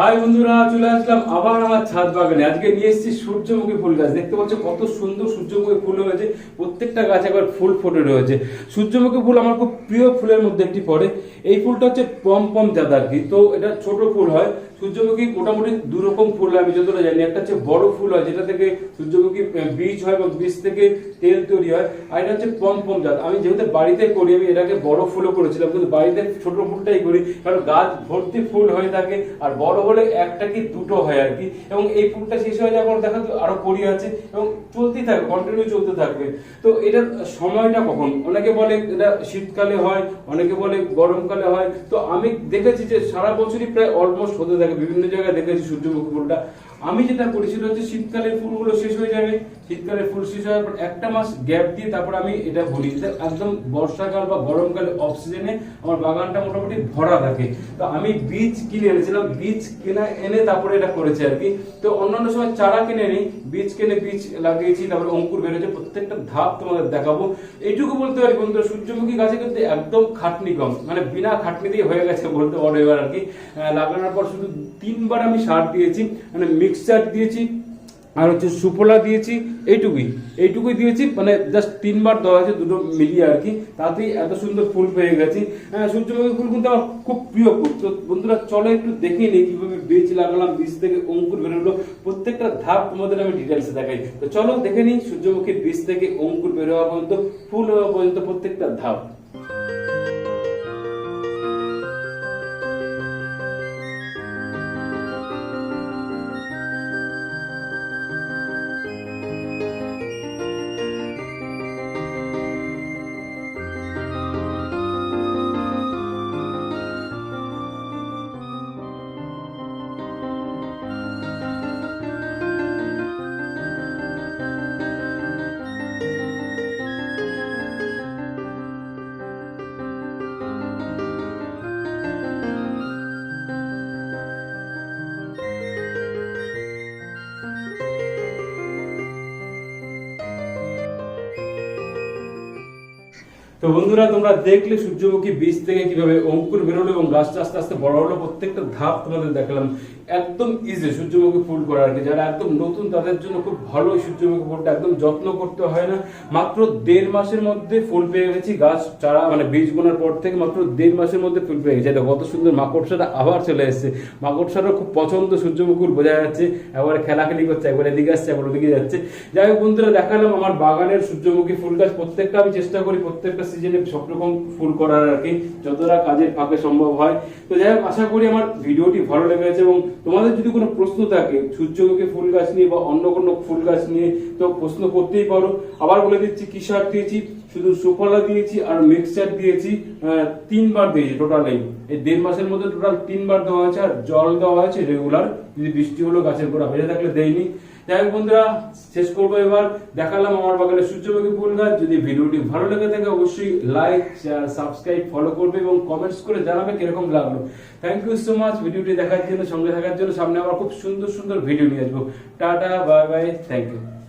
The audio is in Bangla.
হাই বন্ধুরা, চলে আসলাম আবার আমার ছাদ বাগানে। আজকে নিয়ে এসেছি সূর্যমুখী ফুল গাছ। দেখতে পাচ্ছ কত সুন্দর সূর্যমুখী ফুল হয়েছে। প্রত্যেকটা গাছে একবার ফুল ফুটে রয়েছে। সূর্যমুখী ফুল আমার খুব প্রিয় ফুলের মধ্যে একটি পড়ে। এই ফুলটা হচ্ছে পম পম জাত আর কি তো এটা ছোট ফুল হয়। সূর্যমুখী মোটামুটি দু রকম ফুল আমি যতটা জানি। একটা হচ্ছে বড় ফুল হয়, যেটা থেকে সূর্যমুখী বীজ হয় এবং বীজ থেকে তেল তৈরি হয়। আর এটা হচ্ছে পম পম জাত। আমি যেহেতু বাড়িতে করি, আমি এটাকে বড় ফুলও করেছিলাম, কিন্তু বাড়িতে ছোট ফুলটাই করি, কারণ গাছ ভর্তি ফুল হয়ে থাকে, আর বড় হলে একটা কি দুটো হয় আর কি। এবং এই ফুলটা শেষ হয়ে যাওয়ার পর দেখা তো আরও কড়ি আছে, এবং চলতেই থাকবে কন্টিনিউ চলতে থাকবে। তো এটার সময়টা কখন? অনেকে বলে এটা শীতকালে হয়, অনেকে বলে গরমকালে হয়। তো আমি দেখেছি যে সারা বছরই প্রায় অলমোস্ট হতে থাকে। বিভিন্ন জায়গায় দেখেছি সূর্যমুখী ফুলটা। আমি যেটা করি সেটা হচ্ছে শীতকালের ফুলগুলো শেষ হয়ে যাবে শীতকালের ফুল শেষ হওয়ার পর একটা মাস গ্যাপ দিয়ে তারপর আমি এটা বলি। যেটা একদম বর্ষাকাল বা গরমকালে অফ সিজনে আমার বাগানটা মোটামুটি ভরা থাকে। তো আমি বীজ কিনে এনেছিলাম, বীজ কেনা, এনে তারপরে এটা করেছি আর কি। তো অন্যান্য সময় চারা কিনে নিই বীজ কিনে বীজ লাগিয়েছি, তারপরে অঙ্কুর বেরোচ্ছে প্রত্যেকটা ধাপ তোমাদের দেখাবো। এইটুকু বলতে পারি বন্ধুরা, সূর্যমুখী গাছে কিন্তু একদম খাটনি কম মানে বিনা খাটনি দিয়ে হয়ে গেছে বলতে পারো এবার আর কি। লাগানোর পর শুধু তিনবার আমি সার দিয়েছি মানে মিক্সচার দিয়েছি আর হচ্ছে সুফলা দিয়েছি এইটুকুই। এইটুকুই দিয়েছি মানে জাস্ট তিনবার দেওয়া হয়েছে দুটো মিলিয়ে আর কি। তাতেই এত সুন্দর ফুল পেয়ে গেছি। হ্যাঁ, সূর্যমুখী ফুল কিন্তু আমার খুব প্রিয় ফুল। তো বন্ধুরা চলো একটু দেখে নিই কীভাবে বীজ লাগালাম বীজ থেকে অঙ্কুর বেরোলো। প্রত্যেকটা ধাপ তোমাদের আমি ডিটেলসে দেখাই। তো চলো দেখে নিই সূর্যমুখীর বীজ থেকে অঙ্কুর বের হওয়া পর্যন্ত ফুল হওয়া পর্যন্ত প্রত্যেকটা ধাপ। তো বন্ধুরা, তোমরা দেখলে সূর্যমুখী বীজ থেকে কীভাবে অঙ্কুর বেরোলো এবং গাছটা আস্তে আস্তে বড় হলো, প্রত্যেকটা ধাপ তোমাদের দেখালাম। একদম ইজি সূর্যমুখী ফুল করা আর কি। যারা একদম নতুন, তাদের জন্য খুব ভালো সূর্যমুখী ফুলটা একদম যত্ন করতে হয় না। মাত্র দেড় মাসের মধ্যে ফুল পেয়ে গেছি। গাছ চারা মানে বীজ বোনার পর থেকে মাত্র দেড় মাসের মধ্যে ফুল পেয়ে গেছে। কত সুন্দর মাকড়সাটা আবার চলে এসেছে। মাকড়সারও খুব পছন্দ সূর্যমুখী বোঝা যাচ্ছে একবারে খেলাখেলি করছে, একবার এদিকে আসছে, একবার ওদিকে যাচ্ছে। যাই হোক বন্ধুরা, দেখালাম আমার বাগানের সূর্যমুখী ফুল গাছ। প্রত্যেকটা আমি চেষ্টা করি প্রত্যেকটা সিজনে সব রকম ফুল করার আর কি। যতটা কাজের ফাঁকে সম্ভব হয়। তো যাই হোক, আশা করি আমার ভিডিওটি ভালো লেগেছে এবং তোমাদের যদি কোনো প্রশ্ন থাকে, সূর্যমুখী ফুল গাছ নিয়ে বা অন্য কোনো ফুল গাছ নিয়ে তো প্রশ্ন করতেই পারো। আবার বলে দিচ্ছি, কি সার দিয়েছি? শুধু সুফলা দিয়েছি আর মিক্সচার দিয়েছি তিনবার দিয়েছি টোটাল এই দেড় মাসের মধ্যে টোটাল তিনবার দেওয়া হয়েছে আর জল দেওয়া হয়েছে রেগুলার যদি বৃষ্টি হলো, গাছের গোড়া ভেজে থাকলে দেয়নি। যাই হোক বন্ধুরা, শেষ করব এবার। দেখালাম আমার বাগানে সূর্যমুখী ফুল গাছ। যদি ভিডিওটি ভালো লেগে থাকে, অবশ্যই লাইক শেয়ার সাবস্ক্রাইব ফলো করবে এবং কমেন্টস করে জানাবে কীরকম লাগল। থ্যাংক ইউ সো মাচ ভিডিওটি দেখার জন্য, সঙ্গে থাকার জন্য সামনে আবার খুব সুন্দর সুন্দর ভিডিও নিয়ে আসব। Tata bye bye thank you